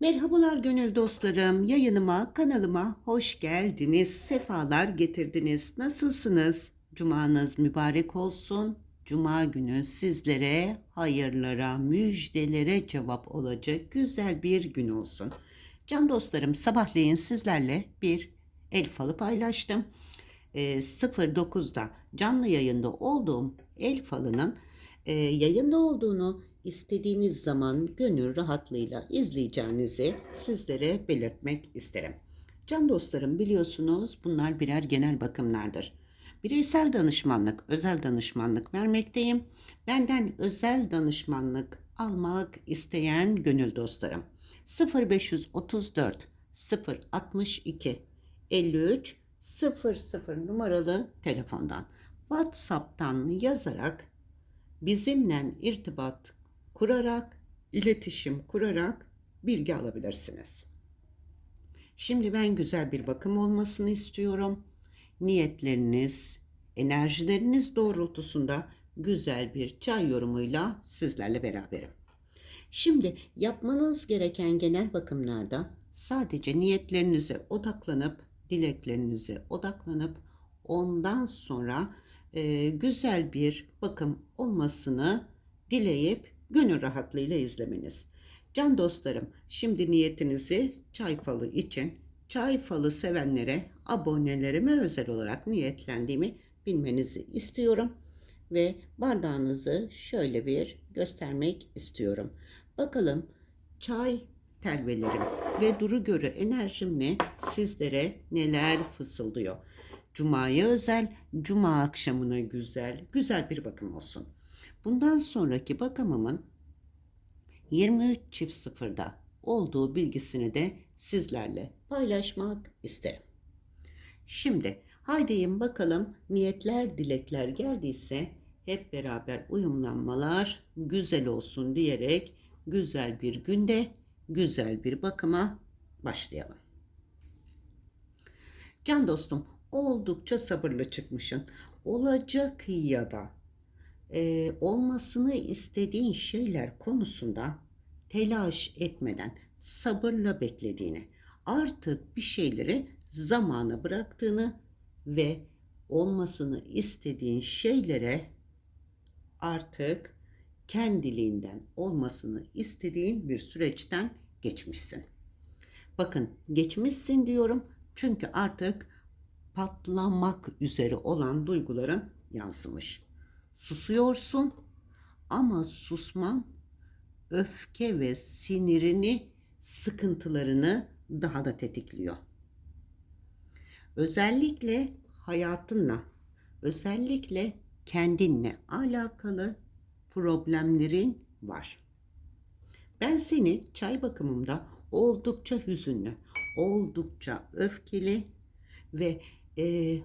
Merhabalar gönül dostlarım. Yayınıma, kanalıma hoş geldiniz. Sefalar getirdiniz. Nasılsınız? Cumanız mübarek olsun. Cuma günü sizlere hayırlara, müjdelere cevap olacak güzel bir gün olsun. Can dostlarım sabahleyin sizlerle bir el falı paylaştım. E, 09'da canlı yayında olduğum el falının e, yayında olduğunu istediğiniz zaman gönül rahatlığıyla izleyeceğinizi sizlere belirtmek isterim. Can dostlarım biliyorsunuz bunlar birer genel bakımlardır. Bireysel danışmanlık, özel danışmanlık vermekteyim. Benden özel danışmanlık almak isteyen gönül dostlarım 0534 062 53 00 numaralı telefondan WhatsApp'tan yazarak bizimle irtibat kurarak, iletişim kurarak bilgi alabilirsiniz. Şimdi ben güzel bir bakım olmasını istiyorum. Niyetleriniz, enerjileriniz doğrultusunda güzel bir çay yorumuyla sizlerle beraberim. Şimdi yapmanız gereken genel bakımlarda sadece niyetlerinize odaklanıp, dileklerinize odaklanıp ondan sonra e, güzel bir bakım olmasını dileyip gönül rahatlığıyla izlemeniz. Can dostlarım, şimdi niyetinizi çay falı için çay falı sevenlere, abonelerime özel olarak niyetlendiğimi bilmenizi istiyorum ve bardağınızı şöyle bir göstermek istiyorum. Bakalım çay telvelerim ve duru görü enerjimle sizlere neler fısıldıyor. Cuma'ya özel, cuma akşamına güzel, güzel bir bakım olsun. Bundan sonraki bakımımın 23 çift sıfırda olduğu bilgisini de sizlerle paylaşmak isterim. Şimdi haydiyim bakalım niyetler dilekler geldiyse hep beraber uyumlanmalar güzel olsun diyerek güzel bir günde güzel bir bakıma başlayalım. Can dostum oldukça sabırlı çıkmışsın. Olacak ya da e, olmasını istediğin şeyler konusunda telaş etmeden sabırla beklediğini, artık bir şeyleri zamana bıraktığını ve olmasını istediğin şeylere artık kendiliğinden olmasını istediğin bir süreçten geçmişsin. Bakın geçmişsin diyorum çünkü artık patlamak üzere olan duyguların yansımış. Susuyorsun ama susman öfke ve sinirini, sıkıntılarını daha da tetikliyor. Özellikle hayatınla, özellikle kendinle alakalı problemlerin var. Ben seni çay bakımımda oldukça hüzünlü, oldukça öfkeli ve e,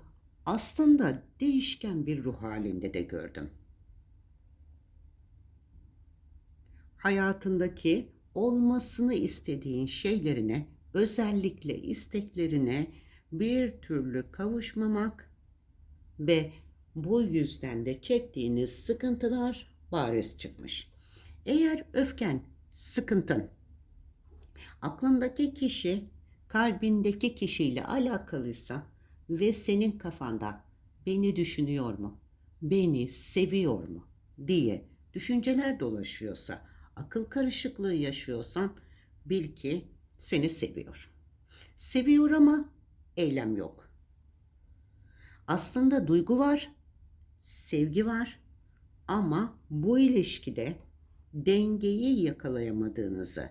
aslında değişken bir ruh halinde de gördüm. Hayatındaki olmasını istediğin şeylerine, özellikle isteklerine bir türlü kavuşmamak ve bu yüzden de çektiğiniz sıkıntılar bariz çıkmış. Eğer öfken, sıkıntın aklındaki kişi kalbindeki kişiyle alakalıysa ve senin kafanda beni düşünüyor mu? Beni seviyor mu? diye düşünceler dolaşıyorsa, akıl karışıklığı yaşıyorsan bil ki seni seviyor. Seviyor ama eylem yok. Aslında duygu var, sevgi var ama bu ilişkide dengeyi yakalayamadığınızı,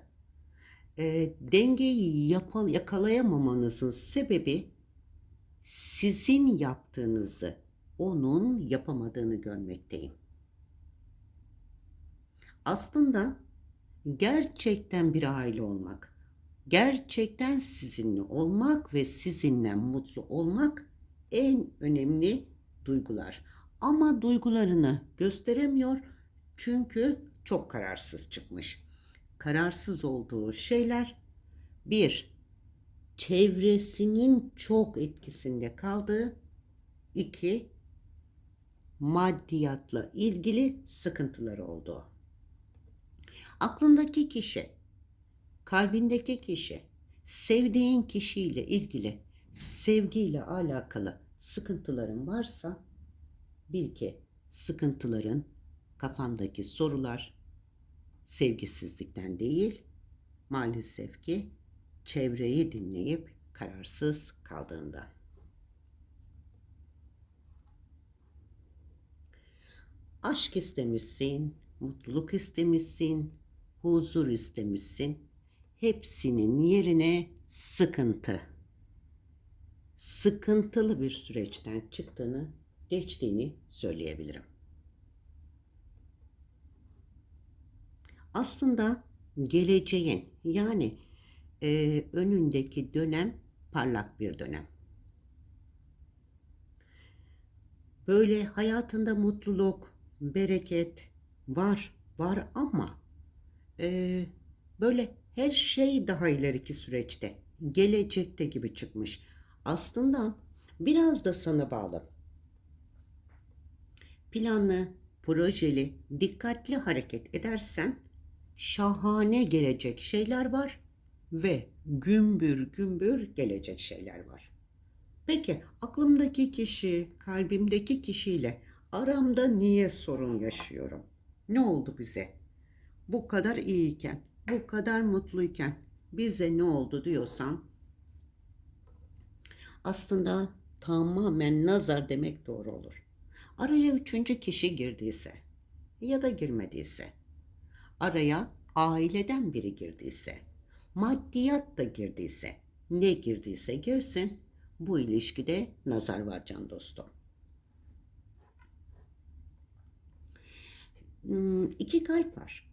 e, dengeyi yapal yakalayamamanızın sebebi sizin yaptığınızı onun yapamadığını görmekteyim. Aslında gerçekten bir aile olmak, gerçekten sizinle olmak ve sizinle mutlu olmak en önemli duygular. Ama duygularını gösteremiyor çünkü çok kararsız çıkmış. Kararsız olduğu şeyler bir çevresinin çok etkisinde kaldığı iki maddiyatla ilgili sıkıntıları oldu. Aklındaki kişi kalbindeki kişi sevdiğin kişiyle ilgili sevgiyle alakalı sıkıntıların varsa bil ki sıkıntıların kafandaki sorular sevgisizlikten değil maalesef ki çevreyi dinleyip kararsız kaldığında. Aşk istemişsin, mutluluk istemişsin, huzur istemişsin. Hepsinin yerine sıkıntı. Sıkıntılı bir süreçten çıktığını, geçtiğini söyleyebilirim. Aslında geleceğin yani e, önündeki dönem parlak bir dönem. Böyle hayatında mutluluk, bereket var, var ama e, böyle her şey daha ileriki süreçte, gelecekte gibi çıkmış. Aslında biraz da sana bağlı. Planlı, projeli, dikkatli hareket edersen şahane gelecek şeyler var ve gümbür gümbür gelecek şeyler var. Peki aklımdaki kişi, kalbimdeki kişiyle aramda niye sorun yaşıyorum? Ne oldu bize? Bu kadar iyiyken, bu kadar mutluyken bize ne oldu diyorsam aslında tamamen nazar demek doğru olur. Araya üçüncü kişi girdiyse ya da girmediyse, araya aileden biri girdiyse, maddiyat da girdiyse, ne girdiyse girsin, bu ilişkide nazar var can dostum. Hmm, iki kalp var.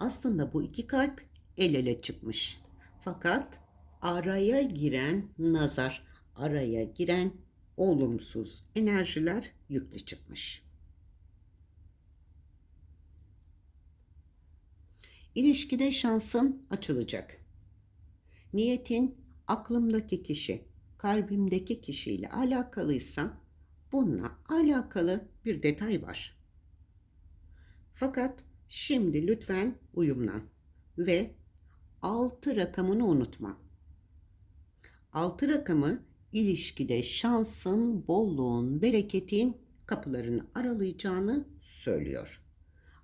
Aslında bu iki kalp el ele çıkmış. Fakat araya giren nazar, araya giren olumsuz enerjiler yüklü çıkmış. İlişkide şansın açılacak. Niyetin aklımdaki kişi, kalbimdeki kişiyle alakalıysa bununla alakalı bir detay var. Fakat şimdi lütfen uyumlan ve altı rakamını unutma. Altı rakamı ilişkide şansın, bolluğun, bereketin kapılarını aralayacağını söylüyor.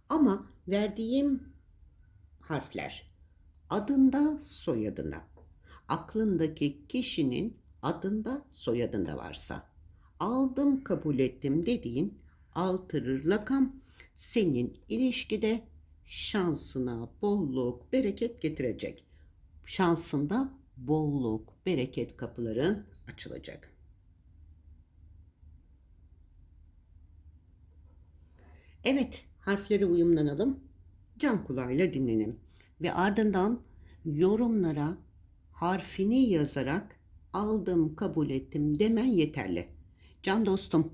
Ama verdiğim harfler adında soyadında aklındaki kişinin adında soyadında varsa aldım kabul ettim dediğin altı rakam senin ilişkide şansına bolluk, bereket getirecek. Şansında bolluk, bereket kapıların açılacak. Evet, harfleri uyumlanalım. Can kulağıyla dinlenin ve ardından yorumlara harfini yazarak aldım, kabul ettim demen yeterli. Can dostum,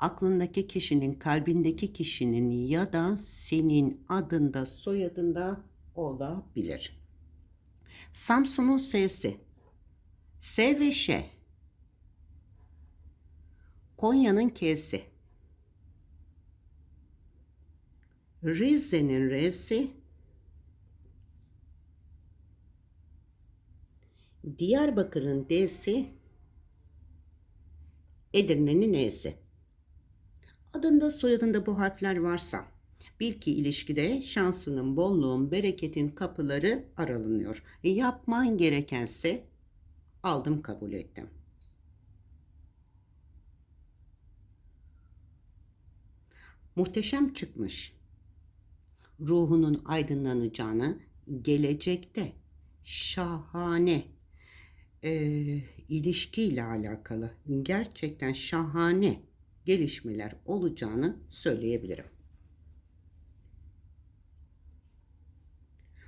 aklındaki kişinin, kalbindeki kişinin ya da senin adında, soyadında olabilir. Samsun'un S'si. S ve Ş. Konya'nın K'si. Rize'nin R'si. Diyarbakır'ın D'si. Edirne'nin E'si. Adında soyadında bu harfler varsa bil ki ilişkide şansının, bolluğun, bereketin kapıları aralanıyor. Yapman gerekense aldım kabul ettim. Muhteşem çıkmış. Ruhunun aydınlanacağını gelecekte şahane e, ilişkiyle alakalı gerçekten şahane gelişmeler olacağını söyleyebilirim.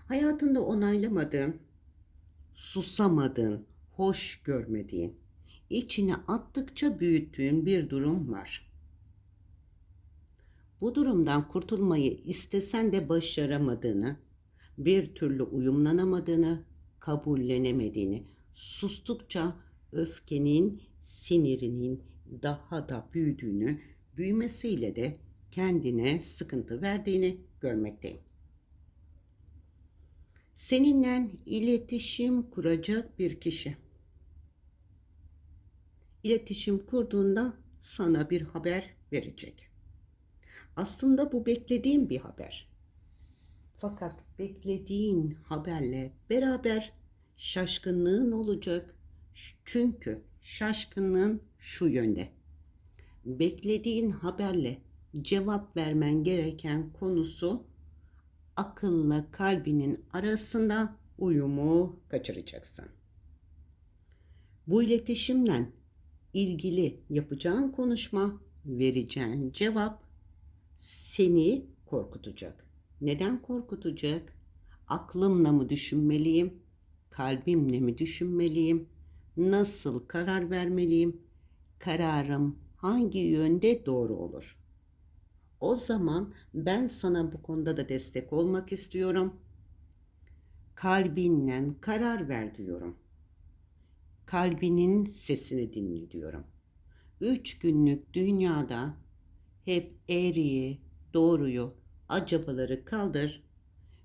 Hayatında onaylamadığın, susamadığın, hoş görmediğin, içine attıkça büyüttüğün bir durum var. Bu durumdan kurtulmayı istesen de başaramadığını, bir türlü uyumlanamadığını, kabullenemediğini, sustukça öfkenin, sinirinin daha da büyüdüğünü, büyümesiyle de kendine sıkıntı verdiğini görmekteyim. Seninle iletişim kuracak bir kişi. İletişim kurduğunda sana bir haber verecek. Aslında bu beklediğin bir haber. Fakat beklediğin haberle beraber şaşkınlığın olacak. Çünkü şaşkınlığın şu yönde. Beklediğin haberle cevap vermen gereken konusu akılla kalbinin arasında uyumu kaçıracaksın. Bu iletişimle ilgili yapacağın konuşma, vereceğin cevap seni korkutacak. Neden korkutacak? Aklımla mı düşünmeliyim? Kalbimle mi düşünmeliyim? Nasıl karar vermeliyim? Kararım hangi yönde doğru olur? O zaman ben sana bu konuda da destek olmak istiyorum. Kalbinle karar ver diyorum. Kalbinin sesini dinle diyorum. Üç günlük dünyada hep eğriyi, doğruyu, acabaları kaldır.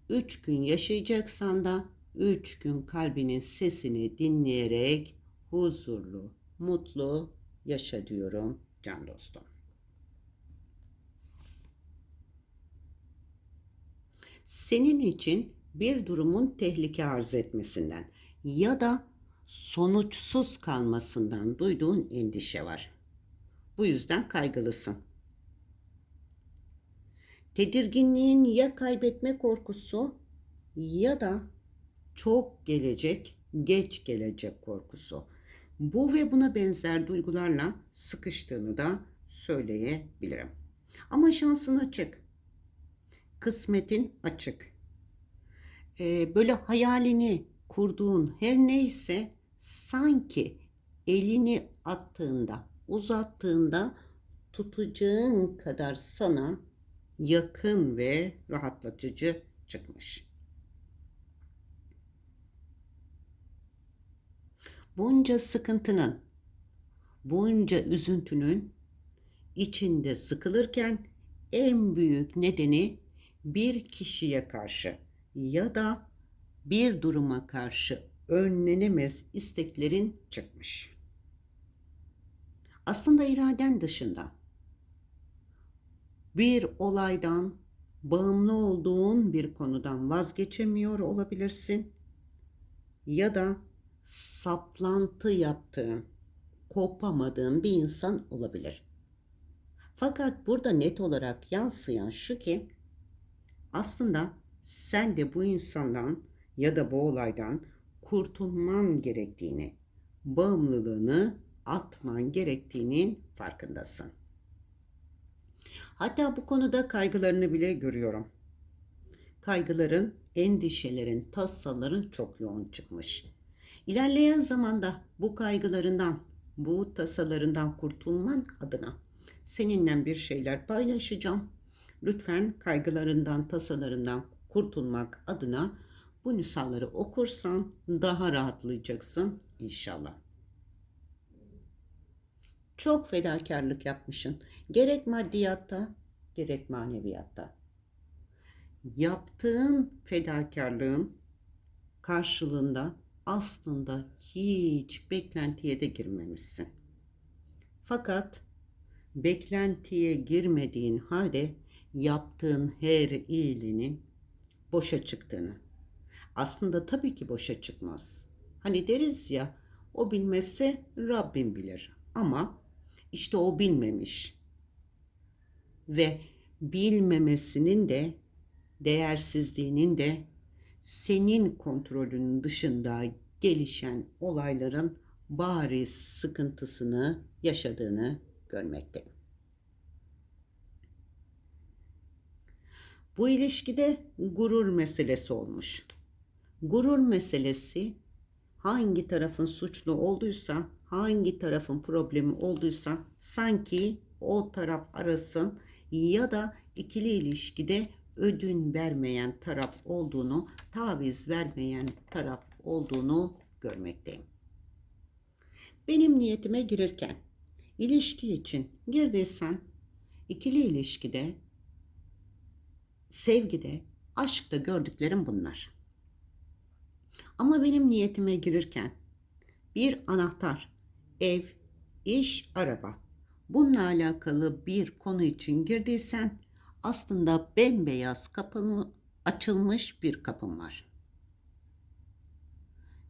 Üç gün yaşayacaksan da üç gün kalbinin sesini dinleyerek huzurlu, mutlu yaşa diyorum can dostum. Senin için bir durumun tehlike arz etmesinden ya da sonuçsuz kalmasından duyduğun endişe var. Bu yüzden kaygılısın. Tedirginliğin ya kaybetme korkusu ya da çok gelecek, geç gelecek korkusu. Bu ve buna benzer duygularla sıkıştığını da söyleyebilirim. Ama şansın açık. Kısmetin açık. Ee, böyle hayalini kurduğun her neyse sanki elini attığında, uzattığında tutacağın kadar sana yakın ve rahatlatıcı çıkmış. Bunca sıkıntının, bunca üzüntünün içinde sıkılırken en büyük nedeni bir kişiye karşı ya da bir duruma karşı önlenemez isteklerin çıkmış. Aslında iraden dışında bir olaydan bağımlı olduğun bir konudan vazgeçemiyor olabilirsin ya da saplantı yaptığın, kopamadığın bir insan olabilir. Fakat burada net olarak yansıyan şu ki aslında sen de bu insandan ya da bu olaydan kurtulman gerektiğini, bağımlılığını atman gerektiğinin farkındasın. Hatta bu konuda kaygılarını bile görüyorum. Kaygıların, endişelerin, tasaların çok yoğun çıkmış. İlerleyen zamanda bu kaygılarından, bu tasalarından kurtulman adına seninle bir şeyler paylaşacağım. Lütfen kaygılarından, tasalarından kurtulmak adına bu nüshaları okursan daha rahatlayacaksın inşallah. Çok fedakarlık yapmışsın. Gerek maddiyatta, gerek maneviyatta. Yaptığın fedakarlığın karşılığında aslında hiç beklentiye de girmemişsin. Fakat beklentiye girmediğin halde yaptığın her iyiliğinin boşa çıktığını. Aslında tabii ki boşa çıkmaz. Hani deriz ya o bilmezse Rabbim bilir. Ama işte o bilmemiş. Ve bilmemesinin de değersizliğinin de senin kontrolünün dışında gelişen olayların bariz sıkıntısını yaşadığını görmekteyim. Bu ilişkide gurur meselesi olmuş. Gurur meselesi hangi tarafın suçlu olduysa, hangi tarafın problemi olduysa sanki o taraf arasın ya da ikili ilişkide ödün vermeyen taraf olduğunu, taviz vermeyen taraf olduğunu görmekteyim. Benim niyetime girirken ilişki için girdiysen ikili ilişkide, sevgide, aşkta gördüklerim bunlar. Ama benim niyetime girirken bir anahtar, ev, iş, araba. Bununla alakalı bir konu için girdiysen aslında bembeyaz kapımı açılmış bir kapım var.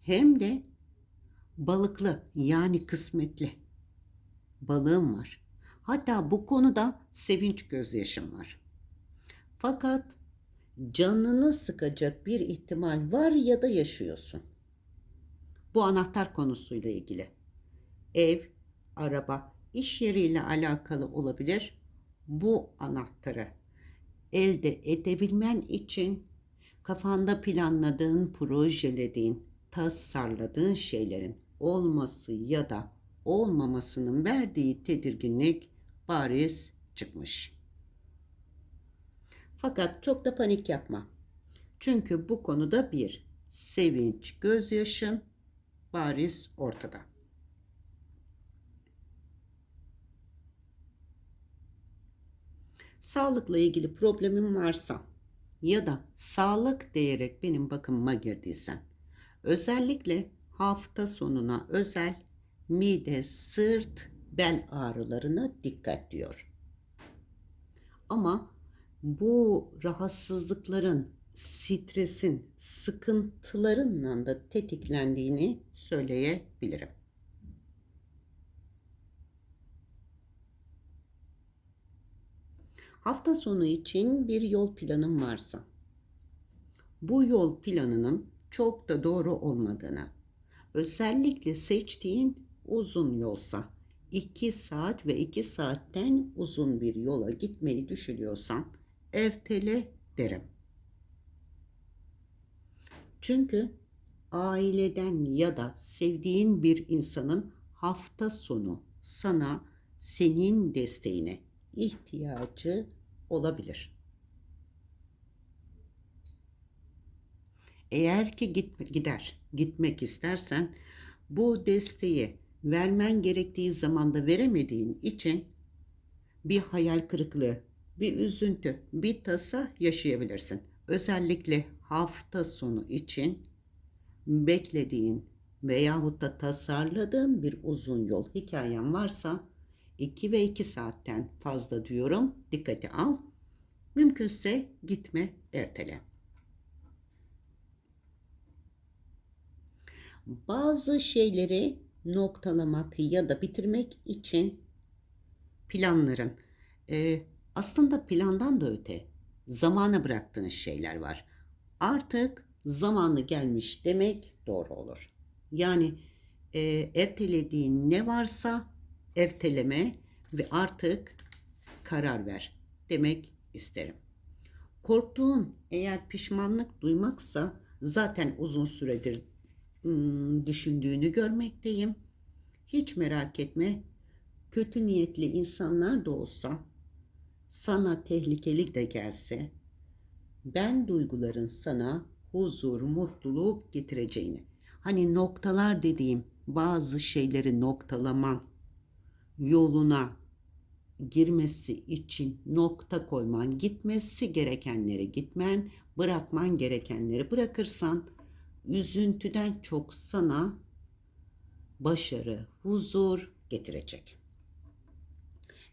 Hem de balıklı yani kısmetli balığım var. Hatta bu konuda sevinç gözyaşım var. Fakat canını sıkacak bir ihtimal var ya da yaşıyorsun. Bu anahtar konusuyla ilgili. Ev, araba, iş yeriyle alakalı olabilir. Bu anahtarı elde edebilmen için kafanda planladığın, projelediğin, tasarladığın şeylerin olması ya da olmamasının verdiği tedirginlik bariz çıkmış. Fakat çok da panik yapma. Çünkü bu konuda bir sevinç, gözyaşın bariz ortada. Sağlıkla ilgili problemin varsa ya da sağlık diyerek benim bakımıma girdiysen özellikle hafta sonuna özel mide, sırt, bel ağrılarına dikkat diyor. Ama bu rahatsızlıkların, stresin, sıkıntılarından da tetiklendiğini söyleyebilirim. Hafta sonu için bir yol planım varsa, bu yol planının çok da doğru olmadığını, özellikle seçtiğin uzun yolsa, 2 saat ve 2 saatten uzun bir yola gitmeyi düşünüyorsan ertele derim. Çünkü aileden ya da sevdiğin bir insanın hafta sonu sana senin desteğine ihtiyacı olabilir. Eğer ki git, gider, gitmek istersen bu desteği vermen gerektiği zamanda veremediğin için bir hayal kırıklığı, bir üzüntü, bir tasa yaşayabilirsin. Özellikle hafta sonu için beklediğin veyahut da tasarladığın bir uzun yol hikayen varsa 2 ve 2 saatten fazla diyorum. Dikkate al. Mümkünse gitme ertele. Bazı şeyleri noktalamak ya da bitirmek için planların e, aslında plandan da öte zamana bıraktığın şeyler var. Artık zamanı gelmiş demek doğru olur. Yani e, ertelediğin ne varsa erteleme ve artık karar ver demek isterim. Korktuğun eğer pişmanlık duymaksa zaten uzun süredir düşündüğünü görmekteyim. Hiç merak etme. Kötü niyetli insanlar da olsa sana tehlikeli de gelse ben duyguların sana huzur, mutluluk getireceğini. Hani noktalar dediğim bazı şeyleri noktalaman, yoluna girmesi için nokta koyman, gitmesi gerekenleri gitmen, bırakman gerekenleri bırakırsan üzüntüden çok sana başarı, huzur getirecek.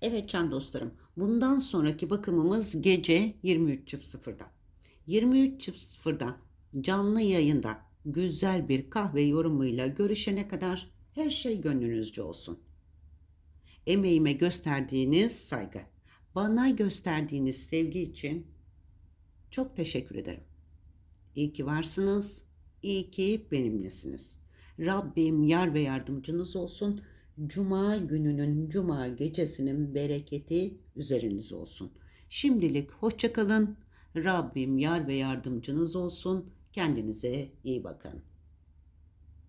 Evet can dostlarım, bundan sonraki bakımımız gece 23.00'da. 23.00'da canlı yayında güzel bir kahve yorumuyla görüşene kadar her şey gönlünüzce olsun. Emeğime gösterdiğiniz saygı, bana gösterdiğiniz sevgi için çok teşekkür ederim. İyi ki varsınız, iyi ki benimlesiniz. Rabbim yar ve yardımcınız olsun. Cuma gününün, cuma gecesinin bereketi üzeriniz olsun. Şimdilik hoşçakalın. Rabbim yar ve yardımcınız olsun. Kendinize iyi bakın.